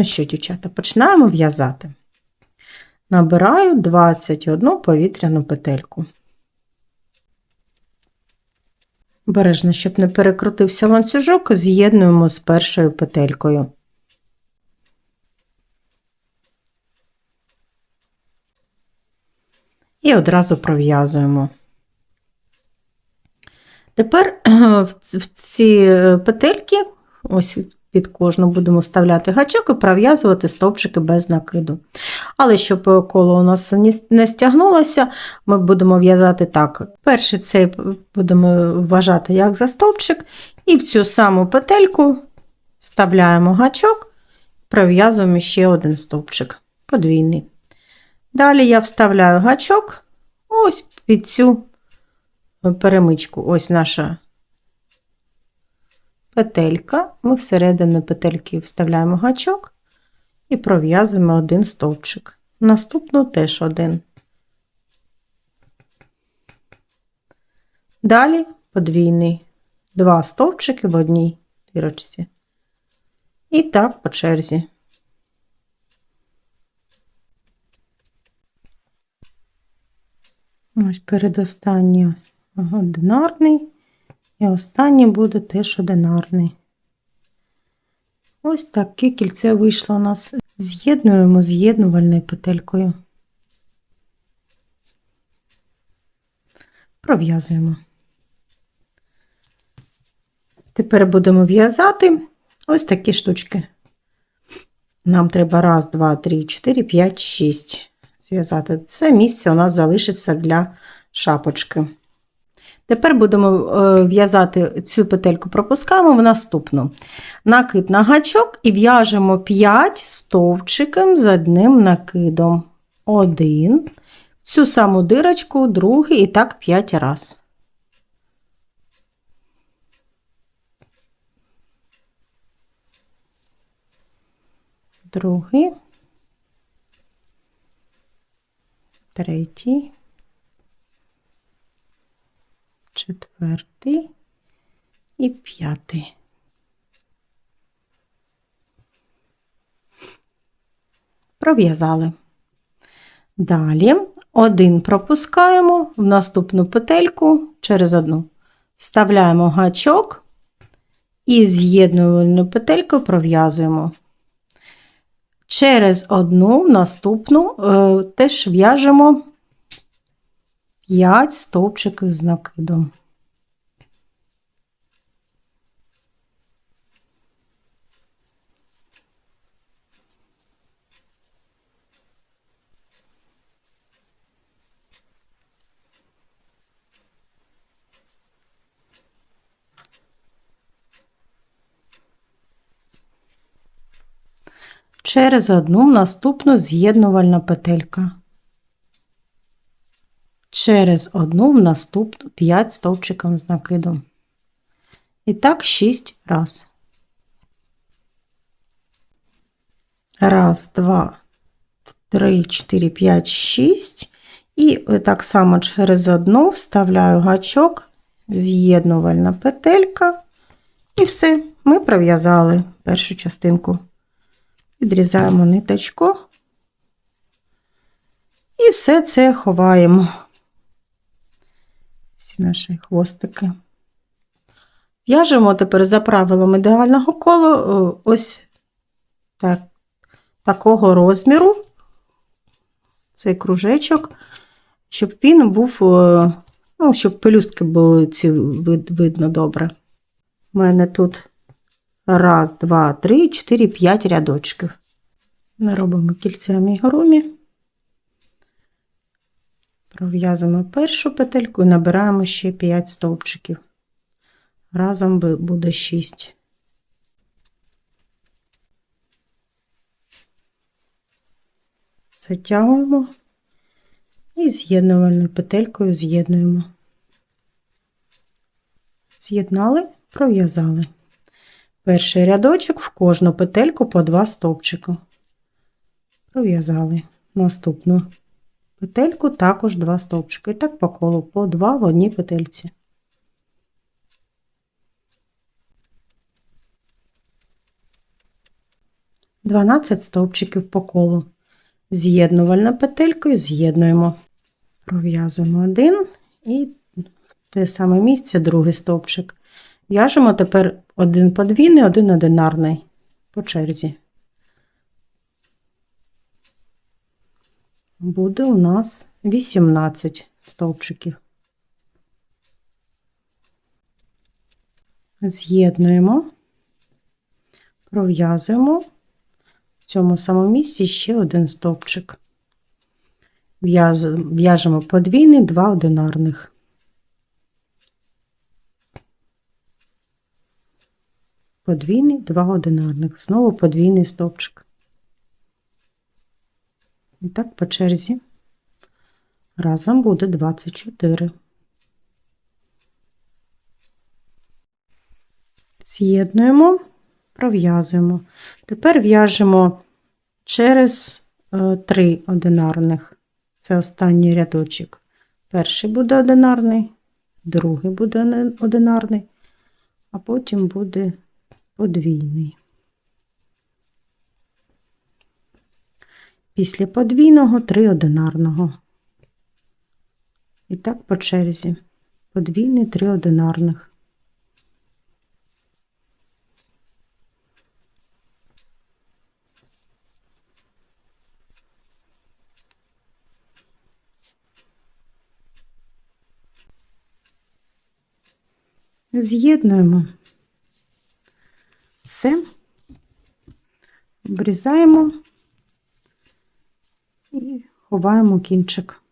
Ну що, дівчата, починаємо в'язати. Набираю 21 повітряну петельку. Бережно, щоб не перекрутився ланцюжок, з'єднуємо з першою петелькою. І одразу пров'язуємо. Тепер в ці петельки, ось під кожну будемо вставляти гачок і пров'язувати стовпчики без накиду. Але щоб коло у нас не стягнулося, ми будемо в'язати так. Перший цей будемо вважати як за стовпчик, і в цю саму петельку вставляємо гачок, пров'язуємо ще один стовпчик подвійний. Далі я вставляю гачок ось під цю перемичку. Ось наша петелька. Ми всередину петельки вставляємо гачок і пров'язуємо один стовпчик. Наступну теж один. Далі подвійний два стовпчики в одній дірочці. І так по черзі. Ось передостанній одинарний, і останній буде теж одинарний. Ось таке кільце вийшло у нас. З'єднуємо з'єднувальною петелькою. Пров'язуємо. Тепер будемо в'язати ось такі штучки. Нам треба раз, два, три, чотири, п'ять, шість зв'язати. Це місце у нас залишиться для шапочки. Тепер будемо е, в'язати цю петельку, пропускаємо в наступну. Накид на гачок і в'яжемо 5 стовпчиком з одним накидом. Один. Цю саму дирочку, другий і так 5 раз. Другий. Третій. Четвертий і п'ятий. Пров'язали. Далі один пропускаємо в наступну петельку через одну. Вставляємо гачок і з'єднувальну петельку пров'язуємо. Через одну наступну е, теж в'яжемо 5 стовпчиків з накидом. Через одну наступну з'єднувальна петелька через одну в наступну 5 стовпчиком з накидом. І так 6 раз. Раз, два, три, чотири, п'ять, шість. І так само через одну вставляю гачок, з'єднувальна петелька. І все, ми пров'язали першу частинку. Відрізаємо ниточку. І все це ховаємо всі наші хвостики. В'яжемо тепер за правилом ідеального кола ось так, такого розміру, цей кружечок, щоб він був, ну, щоб пелюстки були ці видно добре. У мене тут раз, два, три, чотири, п'ять рядочків. Ми робимо кільця амігурумі. Пров'язуємо першу петельку і набираємо ще 5 стовпчиків. Разом буде 6. Затягуємо і з'єднувальною петелькою з'єднуємо. З'єднали, пров'язали. Перший рядочок в кожну петельку по 2 стовпчика. Пров'язали наступну петельку також два стовпчики. І так по колу, по два в одній петельці. 12 стовпчиків по колу. З'єднувальною петелькою з'єднуємо. Пров'язуємо один і в те саме місце другий стовпчик. В'яжемо тепер один подвійний, один одинарний по черзі. Буде у нас 18 стовпчиків. З'єднуємо, пров'язуємо в цьому самому місці ще один стовпчик. В'яжемо подвійний, два одинарних. Подвійний, два одинарних. Знову подвійний стовпчик. І так по черзі. Разом буде 24. З'єднуємо, пров'язуємо. Тепер в'яжемо через е, три одинарних. Це останній рядочок. Перший буде одинарний, другий буде одинарний, а потім буде подвійний. Після подвійного три одинарного. І так по черзі. Подвійний, три одинарних. З'єднуємо все, обрізаємо і ховаємо кінчик.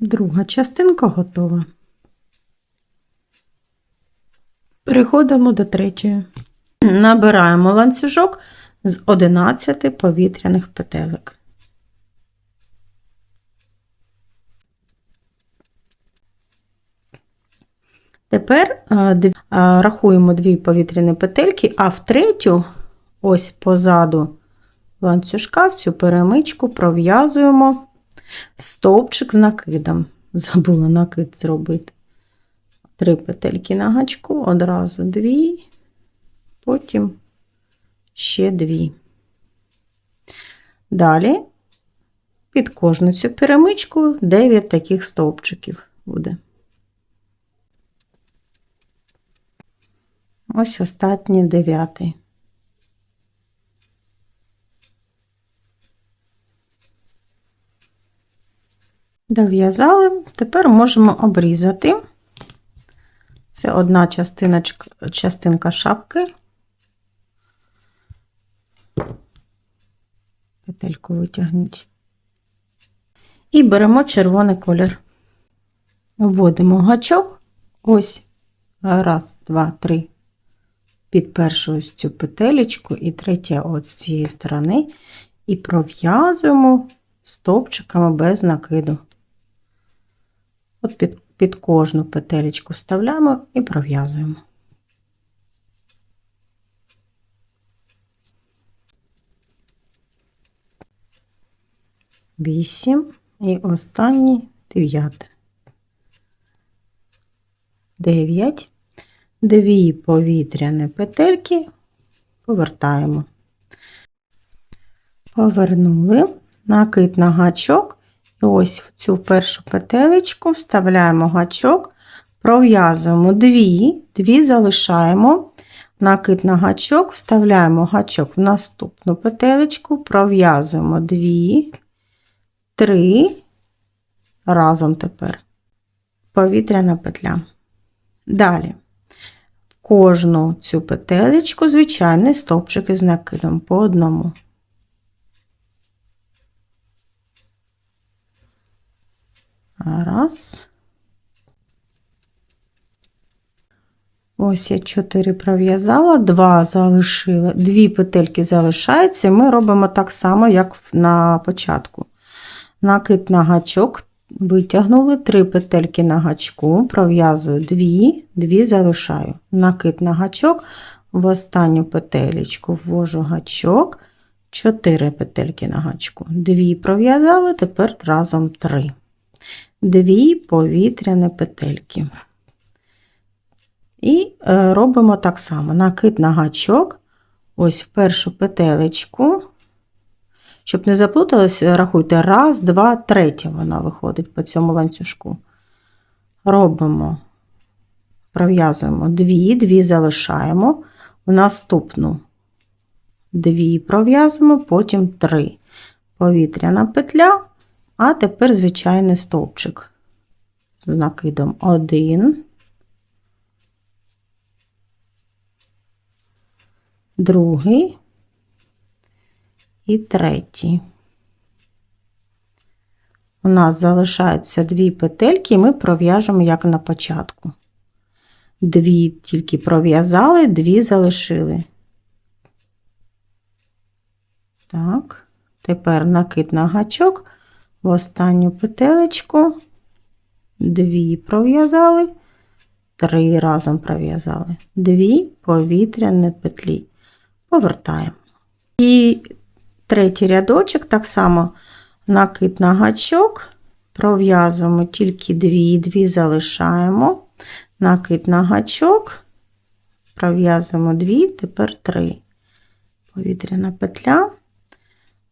Друга частинка готова. Переходимо до третьої. Набираємо ланцюжок з 11 повітряних петелек. Тепер див- а, рахуємо дві повітряні петельки, а в третю, ось позаду ланцюжка, в цю перемичку пров'язуємо стовпчик з накидом. Забула накид зробити. Три петельки на гачку, одразу дві, потім ще дві. Далі під кожну цю перемичку 9 таких стовпчиків буде. Ось останній дев'ятий. Дов'язали, тепер можемо обрізати. Це одна частинка шапки. Петельку витягніть. І беремо червоний колір. Вводимо гачок. Ось. Раз, два, три. Під першу ось цю петелечку і третя от з цієї сторони. І пров'язуємо стовпчиками без накиду. От під, під кожну петелечку вставляємо і пров'язуємо. Вісім і останній дев'яте. Дев'ять. Дві повітряні петельки повертаємо. Повернули накид на гачок. І ось в цю першу петелечку вставляємо гачок, пров'язуємо дві, дві залишаємо. Накид на гачок, вставляємо гачок в наступну петелечку, пров'язуємо дві, три, разом тепер повітряна петля. Далі кожну цю петелечку звичайний стовпчик із накидом по одному. Раз. Ось я 4 пров'язала, 2 залишила, 2 петельки залишаються, ми робимо так само, як на початку. Накид на гачок, витягнули 3 петельки на гачку, пров'язую 2, 2 залишаю. Накид на гачок, в останню петелечку ввожу гачок, 4 петельки на гачку. 2 пров'язали, тепер разом 3. Дві повітряні петельки. І е, робимо так само: накид на гачок, ось в першу петелечку. Щоб не заплуталось, рахуйте, раз, два, третя вона виходить по цьому ланцюжку. Робимо, пров'язуємо дві, дві залишаємо. В наступну дві пров'язуємо, потім три. Повітряна петля, а тепер звичайний стовпчик. З накидом один, другий і третій. У нас залишається дві петельки, і ми пров'яжемо як на початку. Дві тільки пров'язали, дві залишили. Так, тепер накид на гачок в останню петелечку, дві пров'язали, три разом пров'язали, дві повітряні петлі. Повертаємо. І третій рядочок, так само накид на гачок, пров'язуємо тільки дві, дві залишаємо, накид на гачок, пров'язуємо дві, тепер три. Повітряна петля,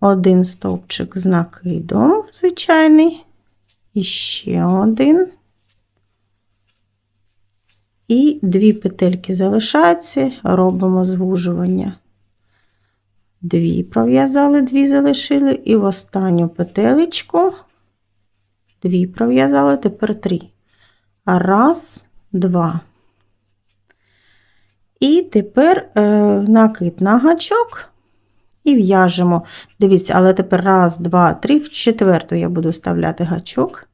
один стовпчик з накидом звичайний, і ще один. І дві петельки залишаються, робимо звужування. Дві пров'язали, дві залишили, і в останню петелечку дві пров'язали, тепер три. Раз, два. І тепер е, накид на гачок і в'яжемо. Дивіться, але тепер раз, два, три, в четверту я буду вставляти гачок.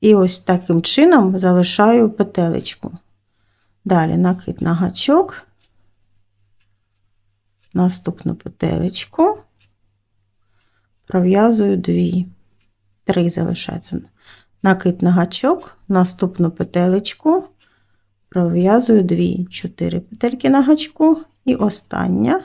І ось таким чином залишаю петелечку. Далі накид на гачок, наступну петелечку, пров'язую дві, три залишається. Накид на гачок, наступну петелечку, пров'язую дві, чотири петельки на гачку, і остання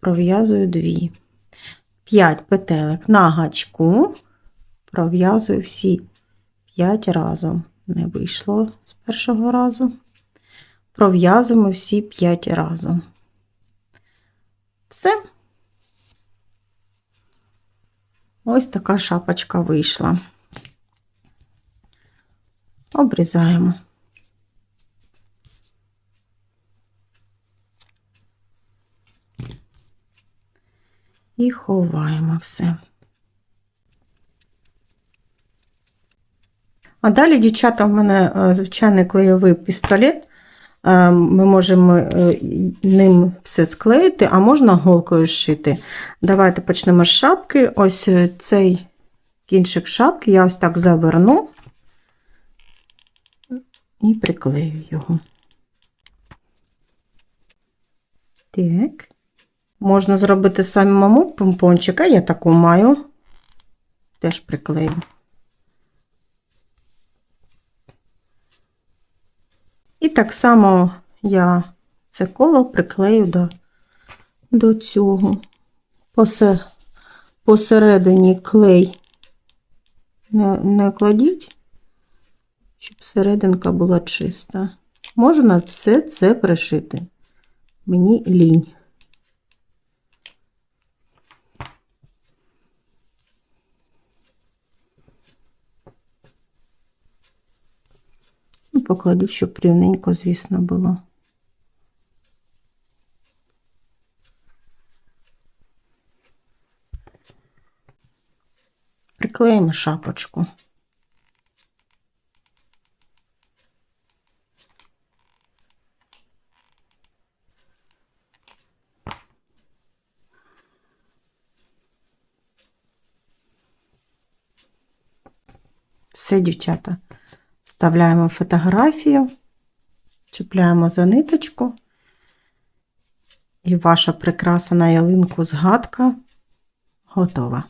пров'язую дві. П'ять петелек на гачку, пров'язую всі. 5 разом. Не вийшло з першого разу. Пров'язуємо всі 5 разом. Все. Ось така шапочка вийшла. Обрізаємо. І ховаємо все. А далі, дівчата, в мене е, звичайний клейовий пістолет. Е, Ми можемо е, ним все склеїти, а можна голкою зшити. Давайте почнемо з шапки. Ось цей кінчик шапки я ось так заверну і приклею його. Так. Можна зробити самому помпончик, а я таку маю. Теж приклею. І так само я це коло приклею до, до цього. Посе, посередині клей не, не кладіть, щоб серединка була чиста. Можна все це пришити. Мені лінь. Покладіть, щоб рівненько, звісно, було. Приклеїмо шапочку. Все, дівчата. Вставляємо фотографію, чіпляємо за ниточку, і ваша прикраса на ялинку згадка готова.